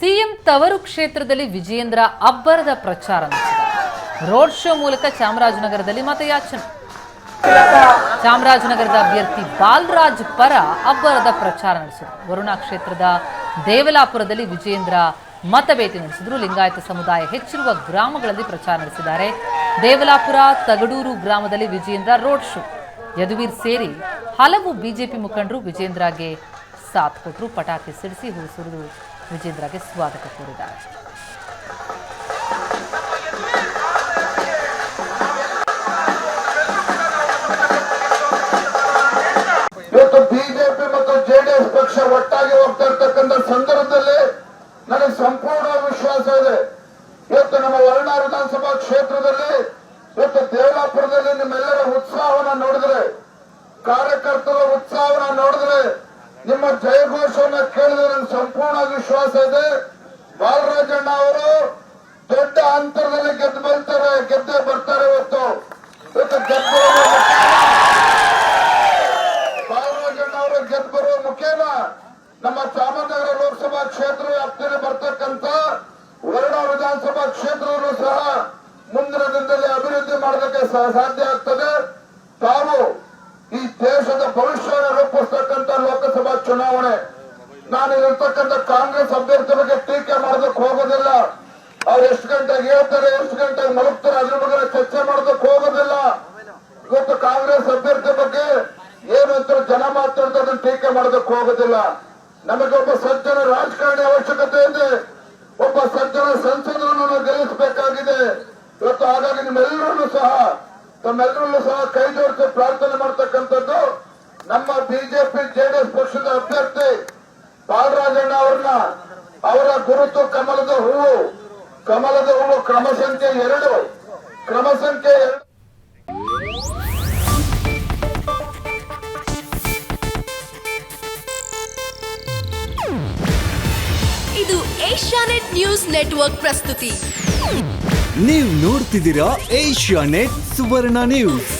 CM ತವರು ಕ್ಷೇತ್ರದಲ್ಲಿ ವಿಜಯೇಂದ್ರ ಅಬ್ಬರದ ಪ್ರಚಾರ ರೋಡ್ ಶೋ ಮೂಲಕ ಚಾಮರಾಜನಗರದಲ್ಲಿ ಮತಯಾಚನೆ. ಚಾಮರಾಜನಗರದ ಅಭ್ಯರ್ಥಿ ಬಾಲರಾಜ್ ಪರ ಅಬ್ಬರದ ಪ್ರಚಾರ ನಡೆಸಿದರು. ವರುಣಾ ಕ್ಷೇತ್ರದ ದೇವಲಾಪುರದಲ್ಲಿ ವಿಜಯೇಂದ್ರ ಮತ ನಡೆಸಿದರು. ನಡೆಸಿದ್ರು ಲಿಂಗಾಯತ ಸಮುದಾಯ ಹೆಚ್ಚಿರುವ ಗ್ರಾಮಗಳಲ್ಲಿ ಪ್ರಚಾರ ನಡೆಸಿದ್ದಾರೆ. ದೇವಲಾಪುರ ತಗಡೂರು ಗ್ರಾಮದಲ್ಲಿ ವಿಜಯೇಂದ್ರ ರೋಡ್ ಶೋ. ಯದುವೀರ್ ಸೇರಿ ಹಲವು ಬಿಜೆಪಿ ಮುಖಂಡರು ವಿಜೇಂದ್ರಗೆ ಸಾಥ್ ಕೊಟ್ಟರು. ಪಟಾಕಿ ಸಿಡಿಸಿ ಹೂ ಸುರಿದು ವಿಜೇಂದ್ರಗೆ ಸ್ವಾಗತ ಕೋರಿದ್ದಾರೆ. ಇವತ್ತು ಬಿಜೆಪಿ ಮತ್ತು ಜೆಡಿಎಸ್ ಪಕ್ಷ ಒಟ್ಟಾಗಿ ಹೋಗ್ತಾ ಇರ್ತಕ್ಕಂಥ ಸಂದರ್ಭದಲ್ಲಿ ನನಗೆ ಸಂಪೂರ್ಣ ವಿಶ್ವಾಸ ಇದೆ. ಇವತ್ತು ನಮ್ಮ ವರ್ಣ ವಿಧಾನಸಭಾ ಕ್ಷೇತ್ರದಲ್ಲಿ, ಇವತ್ತು ದೇವಲಾಪುರದಲ್ಲಿ ನಿಮ್ಮೆಲ್ಲರ ಉತ್ಸಾಹವನ್ನ ನೋಡಿದ್ರೆ, ಕಾರ್ಯಕರ್ತರ ಉತ್ಸಾಹವನ್ನ ನೋಡಿದ್ರೆ ನಿಮ್ಮ ಜಯಘೋಷವನ್ನು ಕೇಳಿದ್ರೆ ನನ್ ಸಂಪೂರ್ಣ ವಿಶ್ವಾಸ ಇದೆ. ಬಾಲರಾಜಣ್ಣ ಅವರು ದೊಡ್ಡ ಅಂತರದಲ್ಲಿ ಗೆದ್ದು ಬರ್ತಾರೆ ಗೆದ್ದೇ ಬರ್ತಾರೆ ಇವತ್ತು. ಬಾಲರಾಜಣ್ಣ ಅವರು ಗೆದ್ದು ಬರುವ ಮುಖೇನ ನಮ್ಮ ಚಾಮರಾಜನಗರ ಲೋಕಸಭಾ ಕ್ಷೇತ್ರ ವ್ಯಾಪ್ತಿಯಲ್ಲಿ ಬರ್ತಕ್ಕಂತ ವರ್ಣ ವಿಧಾನಸಭಾ ಕ್ಷೇತ್ರವನ್ನು ಸಹ ಮುಂದಿನ ದಿನದಲ್ಲಿ ಅಭಿವೃದ್ಧಿ ಮಾಡಲಿಕ್ಕೆ ಸಾಧ್ಯ ಆಗ್ತದೆ. ತಾವು ಈ ದೇಶದ ಲೋಕಸಭಾ ಚುನಾವಣೆ. ನಾನು ಇರ್ತಕ್ಕಂಥ ಕಾಂಗ್ರೆಸ್ ಅಭ್ಯರ್ಥಿ ಬಗ್ಗೆ ಟೀಕೆ ಮಾಡೋದಕ್ಕೆ ಹೋಗೋದಿಲ್ಲ. ಅವ್ರು ಎಷ್ಟು ಗಂಟೆಗೆ ಹೇಳ್ತಾರೆ, ಎಷ್ಟು ಗಂಟೆಗೆ ಮಲಗ್ತಾರೆ, ಅದ್ರ ಬಗ್ಗೆ ಚರ್ಚೆ ಮಾಡೋದಕ್ಕೆ ಹೋಗೋದಿಲ್ಲ. ಇವತ್ತು ಕಾಂಗ್ರೆಸ್ ಅಭ್ಯರ್ಥಿ ಬಗ್ಗೆ ಏನು ಅಂತ ಜನ ಮಾತಾಡ್ತಾರೆ ಟೀಕೆ ಮಾಡೋದಕ್ಕೆ ಹೋಗೋದಿಲ್ಲ. ನಮಗೆ ಒಬ್ಬ ಸಜ್ಜನ ರಾಜಕಾರಣಿ ಅವಶ್ಯಕತೆ ಇದೆ. ಒಬ್ಬ ಸಜ್ಜನ ಸಂಸದರನ್ನು ಗೆಲ್ಲಿಸಬೇಕಾಗಿದೆ. ಇವತ್ತು ಹಾಗಾಗಿ ನಿಮ್ಮೆಲ್ಲರಲ್ಲೂ ಸಹ, ತಮ್ಮೆಲ್ಲರಲ್ಲೂ ಸಹ ಕೈ ಜೋಡಿಸಿ ಪ್ರಾರ್ಥನೆ ಮಾಡ್ತಕ್ಕಂಥದ್ದು ನಮ್ಮ ಬಿಜೆಪಿ ಜೆಡಿಎಸ್ ಪಕ್ಷದ ಅಭ್ಯರ್ಥಿ ಬಾಲರಾಜಣ್ಣ ಅವ್ರನ್ನ ಅವರ ಗುರುತು ಕಮಲದ ಹೂವು ಕಮಲದ ಹೂವು ಕ್ರಮ ಸಂಖ್ಯೆ ಎರಡು ಕ್ರಮ ಸಂಖ್ಯೆ ಎರಡು. ಇದು ಏಷ್ಯಾನೆಟ್ ನ್ಯೂಸ್ ನೆಟ್ವರ್ಕ್ ಪ್ರಸ್ತುತಿ. ನೀವು ನೋಡ್ತಿದ್ದೀರಾ ಏಷ್ಯಾ ನೆಟ್ ಸುವರ್ಣ ನ್ಯೂಸ್.